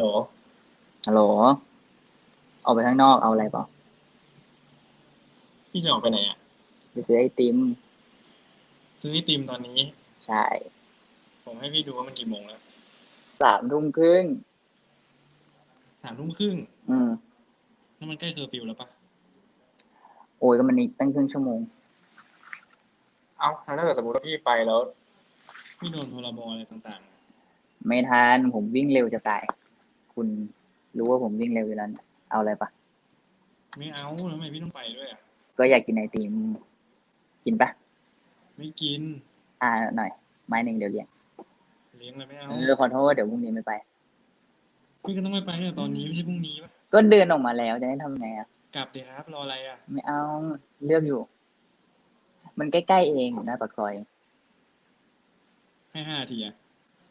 โหลฮัลโหลออกไปข้างนอกเอาอะไรเปล่าพี่จะออกไปไหนอะไปซื้อไอติม ซื้อไอติมตอนนี้ ใช่ ผมให้พี่ดูว่ามันกี่โมงแล้วสามทุ่มครึ่งสามทุ่มครึ่งอืมนั่นมันใกล้เคอร์ฟิวแล้วปะโอ้ยก็มันอีกตั้งครึ่งชั่วโมง เอาถ้าเกิดสมมติว่าพี่ไปแล้ว พี่โดนพรบอะไรต่างไม่ทันผมวิ่งเร็วจะตาย คุณรู้ว่าผมวิ่งเร็วอยู่แล้วนะเอาอะไรปะๆไม่เอาแล้วทำไมพี่ต้องไปด้วยอะ ก็อยากกินไอติมกินปะไม่กิน อ่าหน่อยไม้หนึ่งเดี๋ยวเลี้ยงเลี้ยงเลยไม่เอาเออขอโทษเดี๋ยวพรุ่งนี้ไม่ไป พี่ก็ต้องไม่ไปเนี่ยตอนนี้ไม่ใช่พรุ่งนี้ปะก็เดินออกมาแล้วจะให้ทำไงอะ กลับเดี๋ยวครับรออะไรอะ ไม่เอาเลือกอยู่ มันใกล้ๆเองอยู่หน้าปากซอยให้ห้านาทีอะ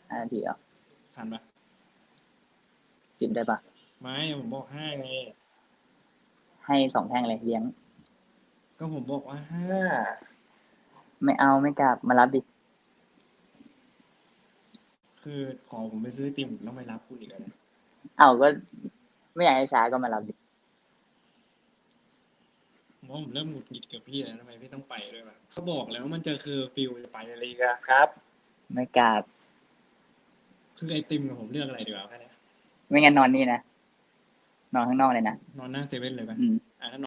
ห้านาทีเหรอะทันปะ สิบได้ปะไม่ผมบอกห้าไงให้สองแท่งเลยเลี้ยง ก็ผมบอกว่าห้าไม่เอาไม่กลับมารับดิคือขอผมไปซื้อไอติมผมต้องไปรับคุณอีกแล้วนะเอาก็ไม่อยากให้ช้าก็มารับดิผมว่าผมเริ่มหงุดหงิดกับพี่แล้วทำไมพี่ต้องไปด้วยวะเขาบอกแล้วว่ามันจะคือฟิลจะไปอะไรกันครับ ไม่กลับคือไอติมกับผมเลือกอะไรดีกว่าแค่เนี้ย ไม่งั้นนอนนี่นะ นอนข้างนอกเลยนะ นอนหน้าเซเว่นเลยปะอืมอะถ้า